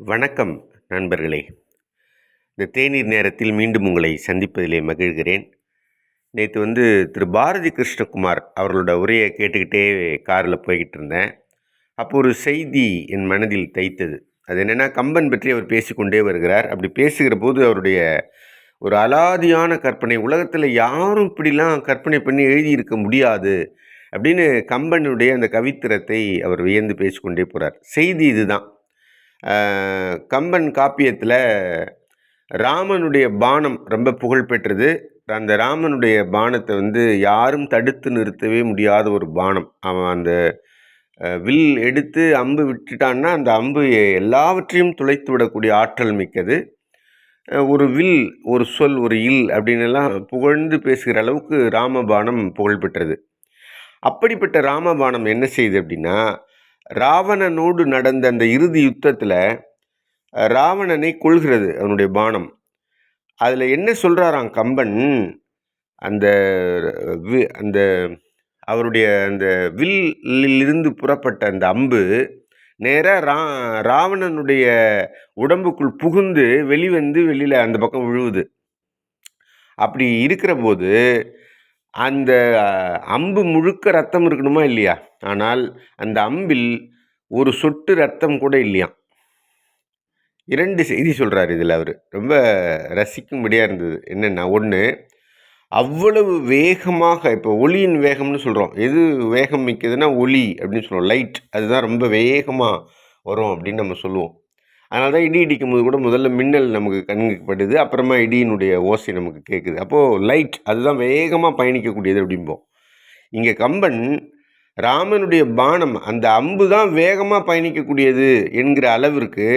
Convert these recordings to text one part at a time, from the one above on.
வணக்கம் நண்பர்களே. இந்த தேநீர் நேரத்தில் மீண்டும் உங்களை சந்திப்பதிலே மகிழ்கிறேன். நேற்று வந்து திரு. பாரதி கிருஷ்ணகுமார் அவர்களோட உரையை கேட்டுக்கிட்டே காரில் போய்கிட்டு இருந்தேன். அப்போ ஒரு செய்தி என் மனதில் தைத்தது. அது என்னென்னா கம்பன் பற்றி அவர் பேசிக்கொண்டே வருகிறார். அப்படி பேசுகிற போது அவருடைய ஒரு அலாதியான கற்பனை உலகத்தில் யாரும் இப்படிலாம் கற்பனை பண்ணி எழுதியிருக்க முடியாது அப்படின்னு கம்பனுடைய அந்த கவித்திரத்தை அவர் வியந்து பேசிக்கொண்டே போகிறார் செய்தி இதுதான். கம்பன் காப்பியத்தில் ராமனுடைய பானம் ரொம்ப புகழ் பெற்றது. அந்த ராமனுடைய பானத்தை வந்து யாரும் தடுத்து நிறுத்தவே முடியாத ஒரு பானம். அவன் அந்த வில் எடுத்து அம்பு விட்டுட்டான்னா அந்த அம்பு எல்லாவற்றையும் துளைத்து விடக்கூடிய ஆற்றல் மிக்கது. ஒரு வில் ஒரு சொல் ஒரு இல் அப்படின்னுலாம் புகழ்ந்து பேசுகிற அளவுக்கு ராமபானம் புகழ்பெற்றது அப்படிப்பட்ட ராமபானம் என்ன செய்யுது அப்படின்னா ராவணனோடு நடந்த அந்த இறுதி யுத்தத்தில் ராவணனை கொள்கிறது அவனுடைய பானம். அதில் என்ன சொல்கிறாராம் கம்பன்? அந்த வி அந்த அவருடைய அந்த வில்லிலிருந்து புறப்பட்ட அந்த அம்பு நேராக ரா ராவணனுடைய உடம்புக்குள் புகுந்து வெளிவந்து வெளியில் அந்த பக்கம் விழுவுது. அப்படி இருக்கிற போது அந்த அம்பு முழுக்க ரத்தம் இருக்கணுமா இல்லையா? ஆனால் அந்த அம்பில் ஒரு சொட்டு ரத்தம் கூட இல்லையாம். இரண்டு செய்தி சொல்கிறார் இதில் அவர். ரொம்ப ரசிக்கும்படியாக இருந்தது. என்னென்னா ஒன்று அவ்வளவு வேகமாக இப்போ ஒளியின் வேகம்னு சொல்கிறோம் எது வேகம் மிக்கதுன்னா ஒளி அப்படின்னு சொல்லுவோம். லைட். அதுதான் ரொம்ப வேகமாக வரும் அப்படின்னு நம்ம சொல்லுவோம். அதனால தான் இடி இடிக்கும் போது கூட முதல்ல மின்னல் நமக்கு கண்ணுக்கு படுது அப்புறமா இடியினுடைய ஓசை நமக்கு கேட்குது அப்போது லைட் அதுதான் வேகமாக பயணிக்கக்கூடியது அப்படிம்போம். இங்கே கம்பன் ராமனுடைய பானம் அந்த அம்பு தான் வேகமாக பயணிக்கக்கூடியது என்கிற அளவிற்கு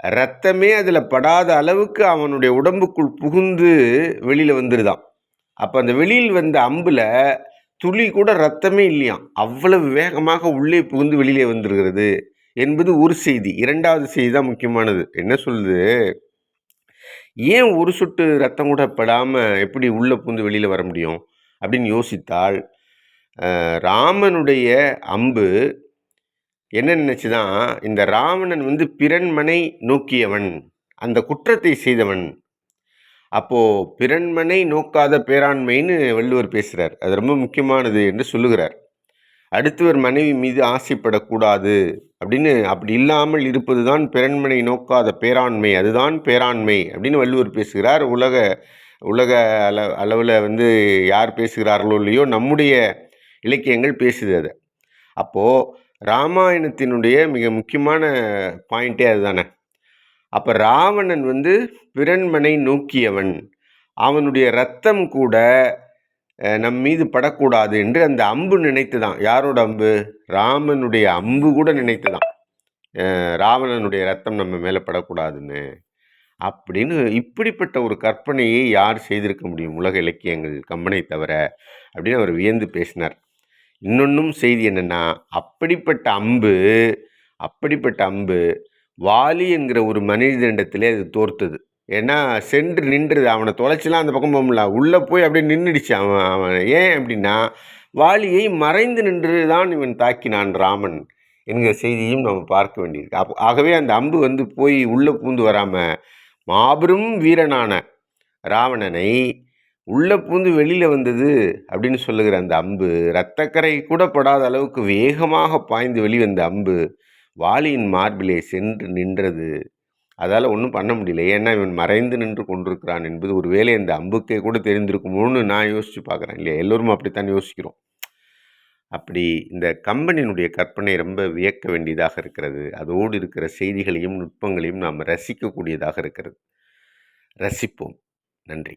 ரத்தமே அதில் படாத அளவுக்கு அவனுடைய உடம்புக்குள் புகுந்து வெளியில் வந்துடுதான் அப்போ அந்த வெளியில் வந்த அம்பில் துளி கூட ரத்தமே இல்லையாம். அவ்வளவு வேகமாக உள்ளே புகுந்து வெளியிலே வந்துருக்கிறது என்பது ஒரு செய்தி. இரண்டாவது செய்தி தான் முக்கியமானது. என்ன சொல்லுது? ஏன் ஒரு சொட்டு ரத்தம் கூட படாமல் எப்படி உள்ளே பூந்து வெளியில் வர முடியும்? அப்படின்னு யோசித்தால் ராமனுடைய அம்பு என்ன நினச்சிதான் இந்த ராவணன் வந்து பிறன்மனை நோக்கியவன் அந்த குற்றத்தை செய்தவன். அப்போது பிறன்மனை நோக்காத பேராண்மைன்னு வள்ளுவர் பேசுகிறார் அது ரொம்ப முக்கியமானது என்று சொல்லுகிறார். அடுத்தவர் மனைவி மீது ஆசைப்படக்கூடாது அப்படின்னு அப்படி இல்லாமல் இருப்பது தான் பிறன்மனை நோக்காத பேராண்மை. அதுதான் பேராண்மை அப்படின்னு வள்ளுவர் பேசுகிறார். உலக உலக அள அளவில் வந்து யார் பேசுகிறார்களோ இல்லையோ நம்முடைய இலக்கியங்கள் பேசுது அதை. அப்போது ராமாயணத்தினுடைய மிக முக்கியமான பாயிண்ட்டே அதுதானே. அப்போ ராவணன் வந்து பிறன்மனை நோக்கியவன். அவனுடைய ரத்தம் கூட நம் மீது படக்கூடாது என்று அந்த அம்பு நினைத்து தான் யாரோட அம்பு? ராமனுடைய அம்பு கூட நினைத்து தான் ராவணனுடைய ரத்தம் நம்ம மேலே படக்கூடாதுன்னு. அப்படின்னு இப்படிப்பட்ட ஒரு கற்பனையை யார் செய்திருக்க முடியும் உலக இலக்கியங்கள் கம்பனை தவிர? அப்படின்னு அவர் வியந்து பேசினார். இன்னொன்றும் செய்தி என்னென்னா அப்படிப்பட்ட அம்பு அப்படிப்பட்ட அம்பு வாலி என்கிற ஒரு மனிதனிடத்திலே அது தோர்த்தது. ஏன்னா சென்று நின்றுது அவனை தொலைச்சிலாம் அந்த பக்கம் போகல உள்ளே போய் அப்படியே நின்றுடுச்சு அவன் அவன். ஏன் அப்படின்னா வாலியை மறைந்து நின்று தான் இவன் தாக்கினான் ராமன் என்கிற செய்தியும் நம்ம பார்க்க வேண்டியிருக்கு. அப் ஆகவே அந்த அம்பு வந்து போய் உள்ளே பூந்து வராமல் மாபெரும் வீரனான ராவணனை உள்ளே பூந்து வெளியில் வந்தது அப்படின்னு சொல்லுகிற அந்த அம்பு இரத்தக்கரை கூட படாத அளவுக்கு வேகமாக பாய்ந்து வெளிவந்த அம்பு வாலியின் மார்பிலே சென்று நின்றது அதால் ஒன்றும் பண்ண முடியல. ஏன்னா இவன் மறைந்து நின்று கொண்டிருக்கிறான் என்பது ஒரு வேளை இந்த அம்புக்கே கூட தெரிந்திருக்குமோன்னு நான் யோசித்து பார்க்குறேன் இல்லையா? எல்லோரும் அப்படித்தான் யோசிக்கிறோம். அப்படி இந்த கம்பெனியினுடைய கற்பனை ரொம்ப வியக்க வேண்டியதாக இருக்கிறது. அதோடு இருக்கிற செய்திகளையும் நுட்பங்களையும் நாம் ரசிக்கக்கூடியதாக இருக்கிறது. ரசிப்போம். நன்றி.